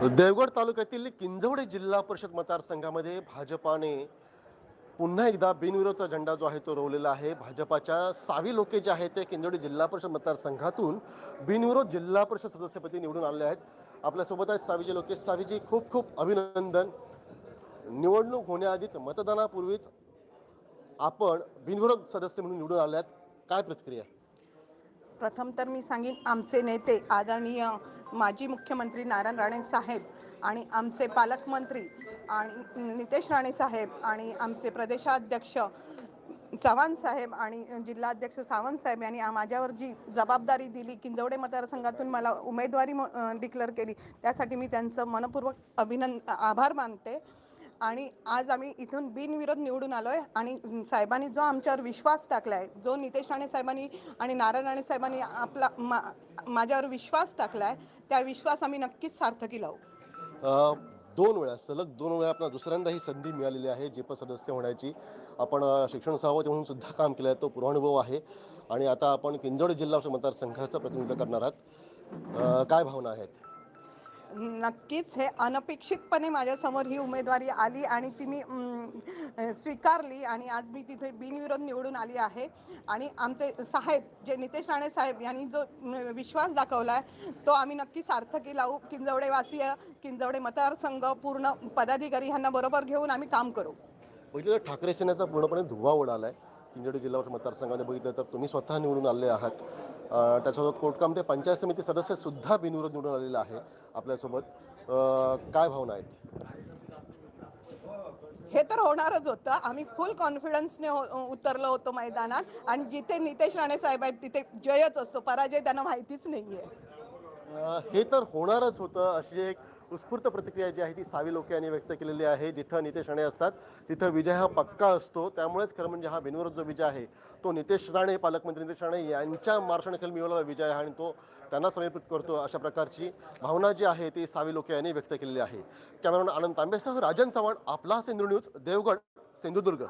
देवगड तालुक्यातील किंजवडे जिल्हा परिषद मतदारसंघामध्ये भाजपाने पुन्हा एकदा बिनविरोधचा झेंडा जो आहे तो रोवलेला आहे. भाजपाच्या सावी लोके जे आहेत ते किंजवडे जिल्हा परिषद मतदारसंघातून बिनविरोध जिल्हा परिषद सदस्यपदी निवडून आले आहेत. आपल्यासोबत आहेत सावीजी लोके सावीजी. खूप खूप अभिनंदन. निवडणूक होण्याआधीच मतदानापूर्वीच आपण बिनविरोध सदस्य म्हणून निवडून आल्यात काय प्रतिक्रिया? प्रथम तर मी सांगेन आमचे नेते आदरणीय माजी मुख्यमंत्री नारायण राणे साहेब आणि आमचे पालकमंत्री आणि नितेश राणे साहेब आणि आमचे प्रदेशाध्यक्ष चव्हाण साहेब आणि जिल्हाध्यक्ष सावंत साहेब यांनी माझ्यावर जी जबाबदारी दिली किंजवडे मतदारसंघातून मला उमेदवारी डिक्लेअर केली त्यासाठी मी त्यांचं मनपूर्वक अभिनंद आभार मानते. आणि आज आम्ही इथून बिनविरोध निवडून आलो आहे आणि साहेबांनी जो आमच्यावर विश्वास टाकला आहे जो नितेश राणे साहेबांनी आणि नारायण राणे साहेबांनी आपला मा माझ्यावर विश्वास टाकला आहे त्या विश्वास आम्ही नक्कीच सार्थकी लावू. दोन वेळा सलग दोन वेळा आपल्याला दुसऱ्यांदा ही संधी मिळालेली आहे जेप सदस्य होण्याची. आपण शिक्षण सहावत म्हणून सुद्धा काम केलं आहे तो पूर्वानुभव आहे. आणि आता आपण किंजोड जिल्हा मतदारसंघाचं प्रतिनिधित्व करणार आहात. काय भावना आहेत? नक्कीच हे अनपेक्षितपणे माझ्यासमोर ही उमेदवारी आली आणि ती मी स्वीकारली आणि आज मी तिथे बिनविरोध निवडून आली आहे. आणि आमचे साहेब जे नितेश राणे साहेब यांनी जो विश्वास दाखवला आहे तो आम्ही नक्की सार्थकी लावू. किंजवडेवासीय किंजवडे मतदारसंघ पूर्ण पदाधिकारी ह्यांना बरोबर घेऊन आम्ही काम करू. बघितलं तर ठाकरे सेनेचा पूर्णपणे धुवा उडाला आहे किंजवडे जिल्हा मतदारसंघामध्ये बघितलं तर तुम्ही स्वतः निवडून आले आहात. त्याच्यासोबत कोटकाम ते पंचायत समिती सदस्य सुद्धा बिनविरोध निवडून आलेले आहे आपल्यासोबत. काय भावना आहेत? हे तर होणारच होतं. आम्ही फुल कॉन्फिडन्सने हो उतरलो होतो मैदानात. आणि जिथे नितेश राणे साहेब आहेत तिथे जयच असतो. पराजय त्यांना माहितीच नाही आहे हे तर होणारच होतं. अशी एक उत्स्फूर्त प्रतिक्रिया जी आहे ती सावी लोके यांनी व्यक्त केलेली आहे. जिथं नितेश राणे असतात तिथं विजय हा पक्का असतो. त्यामुळेच खरं म्हणजे हा बिनविरोध जो विजय आहे तो नितेश राणे पालकमंत्री नितेश राणे यांच्या मार्शणाखाली मिळवलेला विजय आहे आणि तो त्यांना समर्पित करतो अशा प्रकारची भावना जी आहे ती सावी लोके यांनी व्यक्त केलेली आहे. कॅमेरामॅन आनंद तांबेसह राजन चव्हाण आपला सिंधू न्यूज देवगड सिंधुदुर्ग.